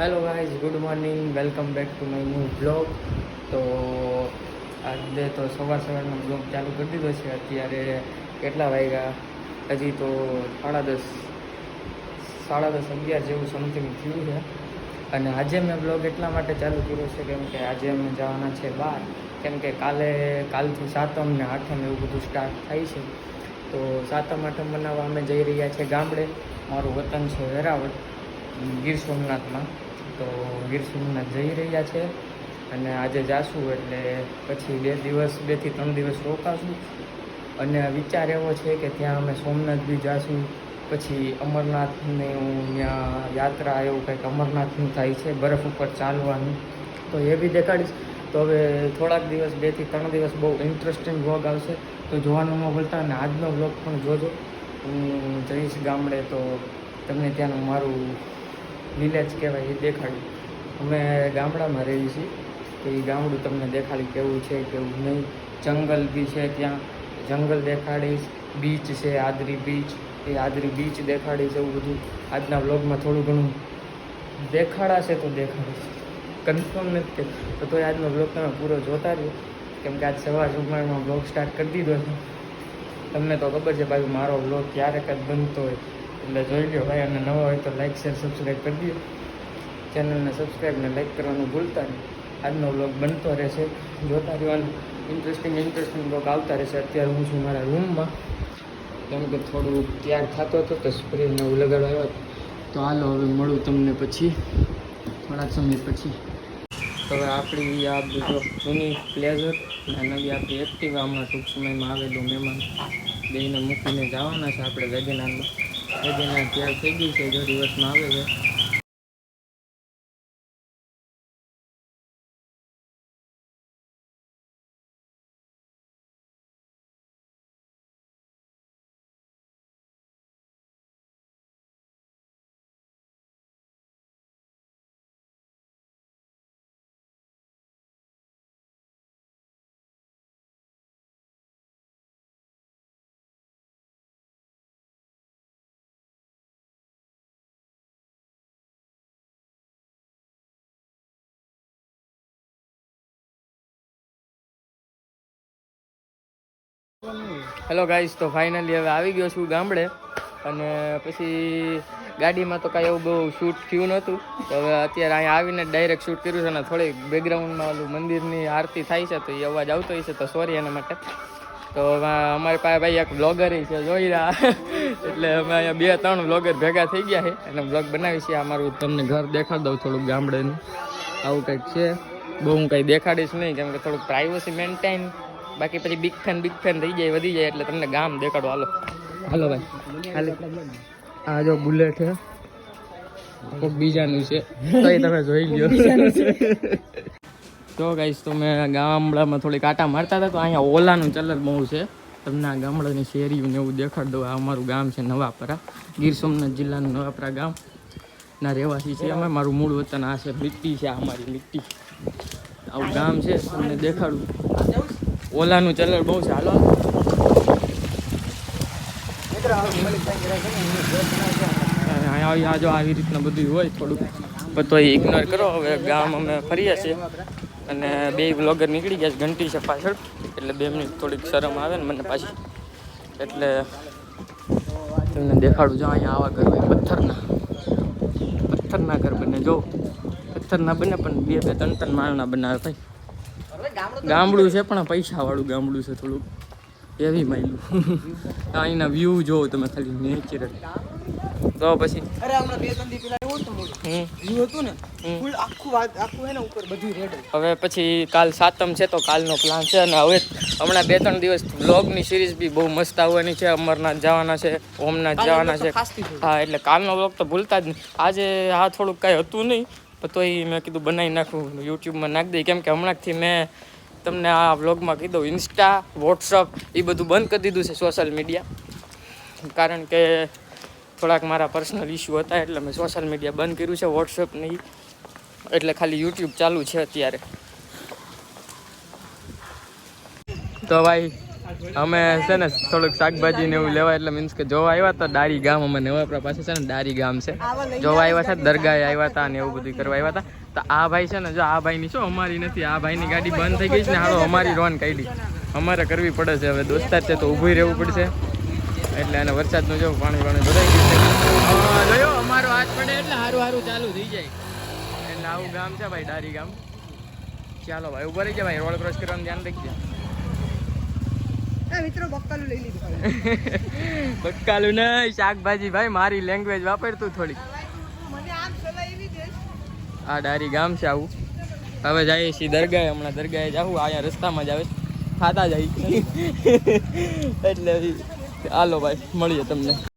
Hello guys good morning welcome back to my new blog તો આજે તો સવાર સવારનો બ્લોગ ચાલુ કરી દીધો છે. અત્યારે કેટલા વાગ્યા? હજી તો સાડા દસ સાડા દસ અગિયાર જેવું સમથિંગ થયું છે. અને આજે મેં બ્લોગ એટલા માટે ચાલુ કર્યો છે કેમ કે આજે અમે જવાના છે બહાર કેમ કે કાલે, કાલથી સાતમ ને આઠમ એવું બધું સ્ટાર્ટ થાય છે. તો સાતમ, આઠમ બનાવવા અમે જઈ રહ્યા છીએ ગામડે. મારું વતન છે વેરાવળ, ગીર સોમનાથમાં. તો ગીર સોમનાથ જઈ રહ્યા છે અને આજે જાશું એટલે પછી બે દિવસ બેથી ત્રણ દિવસ રોકાશું. અને વિચાર એવો છે કે ત્યાં અમે સોમનાથ બી જાશું. પછી અમરનાથને હું ત્યાં યાત્રા એવું કંઈક અમરનાથનું થાય છે, બરફ ઉપર ચાલવાનું. તો એ બી દેખાડીશ. તો હવે થોડાક દિવસ બેથી ત્રણ દિવસ બહુ ઇન્ટરેસ્ટિંગ વ્લોગ આવશે. તો જોવાનું ન ભૂલતા અને આજનો વ્લોગ પણ જોજો. હું જઈશ ગામડે તો તમને ત્યાંનું મારું વિલેજ કહેવાય, એ દેખાડ્યું અમે ગામડામાં રહીએ છીએ, તો એ ગામડું તમને દેખાડી કેવું છે, કેવું નહીં. જંગલ બી છે ત્યાં. જંગલ દેખાડીશ, બીચ છે, આદરી બીચ. એ આદરી બીચ દેખાડીશ એવું બધું. આજના વ્લોગમાં થોડું ઘણું દેખાડાશે તો દેખાડીશ. કન્ફર્મ નથી તો તોય આજનો બ્લોગ તમે પૂરો જોતા રહ્યો. કેમ કે આજ સવાર સુમારમાં બ્લોગ સ્ટાર્ટ કરી દીધો છે. તમને તો ખબર છે ભાઈ મારો બ્લોગ ક્યારેક જ બનતો હોય. એટલે જોઈ લો ભાઈ, અને નવા હોય તો લાઇક શેર સબસ્ક્રાઈબ કરી દો. ચેનલને સબસ્ક્રાઈબ ને લાઇક કરવાનું ભૂલતા નહીં. આજનો બ્લોગ બનતો રહેશે. જોતા રહેવાનું ઇન્ટરેસ્ટિંગ ઇન્ટરેસ્ટિંગ બ્લોગ આવતા રહેશે. અત્યારે હું છું મારા રૂમમાં કેમ કે થોડું તૈયાર થતો હતો તો સ્પ્રેને એવું લગાડવા તો હાલો, હવે મળું તમને પછી. થોડાક સમય પછી. હવે આપણી આ બધો જૂની પ્લેઝર અને નવી આપણી એક્ટિવા હમણાં ટૂંક સમયમાં આવેલું મહેમાન બેને મૂકીને જવાના છે આપણે વેગેનારમાં વેગેનાર તૈયાર થઈ ગયું છે જો દિવસમાં આવે છે. હેલો ગાઈસ તો ફાઇનલી હવે આવી ગયો છું ગામડે. અને પછી ગાડીમાં તો કાંઈ એવું બહુ શૂટ થયું નહોતું. હવે અત્યારે અહીંયા આવીને ડાયરેક્ટ શૂટ કર્યું છે અને થોડીક બેકગ્રાઉન્ડમાં ઓલું મંદિરની આરતી થાય છે, તો એ અવાજ આવતો છે, તો સોરી એના માટે. તો અમારી પાસે ભાઈ એક બ્લોગર છે, જોઈ રહ્યા. એટલે અમે અહીંયા બે ત્રણ બ્લોગર ભેગા થઈ ગયા છે. અને બ્લોગ બનાવી છે અમારું તમને ઘર દેખાડ દઉં થોડુંક ગામડેનું. આવું કંઈક છે. બહુ હું કંઈ દેખાડીશ નહીં, કેમ કે થોડુંક પ્રાઇવસી મેન્ટેન બાકી પછી બિગ ફેન બિગ ફેન થઈ જાય વધી જાય એટલે તમને ગામ દેખાડો. હાલો. હાલો ભાઈ. હાલે. આ જો બુલેટ છે. કોઈક બીજાનું છે. તોય તમે જોઈ લ્યો. તો ગાઈશ તો મેં ગામડામાં થોડીક કાંટા મારતા હતા તો અહીંયા ઓલાનું ચલર બહુ છે. તમને આ ગામડાની શેરી ને એવું દેખાડ દઉં આ અમારું ગામ છે નવાપરા. ગીર સોમનાથ જિલ્લાનું નવાપરા ગામ. ના રહેવાસી છે અમે મારું મૂળ વતન આ છે લીટ્ટી છે અમારી લીટ્ટી. આવું ગામ છે તમને દેખાડું. ઓલાનું ચલણ બહુ છે. હાલો. અહીંયા આ જો આવી રીતના બધું હોય થોડુંક. પણ તો ઇગ્નોર કરો. હવે ગામ અમે ફરીએ છીએ. અને બે બ્લોગર નીકળી ગયા છે ઘંટી છે પાછળ. એટલે બે મિનિટ થોડીક શરમ આવે ને મને પાછી. એટલે તમને દેખાડું. જો અહીંયા આવા ઘર હોય પથ્થરના. પથ્થરના ઘર બને. જો પથ્થરના બને પણ બે બે ત્રણ ત્રણ માળના બનાવે ભાઈ. ગામડું છે પણ પૈસાવાળું ગામડું છે થોડુંક. એવી માયલું અહીંના વ્યૂ જોવો તમે ખાલી નેચરલ તો પછી? અરે હમણાં બે ત્રણ દી પેલા એવું હતું વ્યૂ હતું ને ફૂલ આખું વાત આખું હે ને ઉપર બધું રેડ હવે પછી કાલ સાતમ છે તો કાલનો પ્લાન છે અને હવે હમણાં બે ત્રણ દિવસ બ્લોગની સિરીઝ બી બહુ મસ્ત આવવાની છે. અમરનાથ જવાના છે ઓમનાથ જવાના છે. હા એટલે કાલનો બ્લોગ તો ભૂલતા જ નહીં આજે આ થોડુંક કાંઈ હતું નહીં પણ તોય મેં કીધું બનાવી નાખું. યુટ્યુબમાં નાખી દઈ કેમ કે હમણાંથી મેં તમને આ વ્લોગમાં કીધું ઇન્સ્ટા વોટ્સઅપ એ બધું બંધ કરી દીધું છે સોશિયલ મીડિયા કારણ કે થોડાક મારા પર્સનલ ઇસ્યુ હતા એટલે મેં સોશિયલ મીડિયા બંધ કર્યું છે વોટ્સઅપ નહીં એટલે ખાલી યુટ્યુબ ચાલુ છે અત્યારે. તો ભાઈ અમે છે ને થોડુંક શાકભાજી ને એવું લેવા, એટલે મીન્સ કે જોવા આવ્યા હતા ડારી ગામ અમે નવાપરા પાસે છે ને ડારી ગામ છે. જોવા આવ્યા છે, દરગાહે આવ્યા હતા ને એવું બધું કરવા આવ્યા હતા. તો આ ભાઈ છે ને, જો આ ભાઈની શું અમારી નથી, આ ભાઈની ગાડી બંધ થઈ ગઈ છે ને, હાલો અમારી રોન કાઢી. અમારે કરવી પડે છે, હવે દોસ્તાર છે તો ઊભું રહેવું પડશે. એટલે અને વરસાદનું જો પાણી પાણી ભરાઈ ગયું અમારો હાથ પડે એટલે સારું સારું ચાલુ થઈ જાય. એટલે આવું ગામ છે ભાઈ ડારી ગામ. ચાલો ભાઈ ઊભા રહી જાય ભાઈ, રોડ ક્રોસ કરવાનું ધ્યાન રાખજો. બક્કાલું નહીં શાકભાજી ભાઈ મારી લેંગ્વેજ વાપરતું દે. આ ડારી ગામ છે આવું. હવે જઈએ છીએ દરગાહે હમણાં દરગાહે જાવું અહીંયા રસ્તામાં જ આવે. ખાતા જાય એટલે હાલો ભાઈ મળીએ તમને.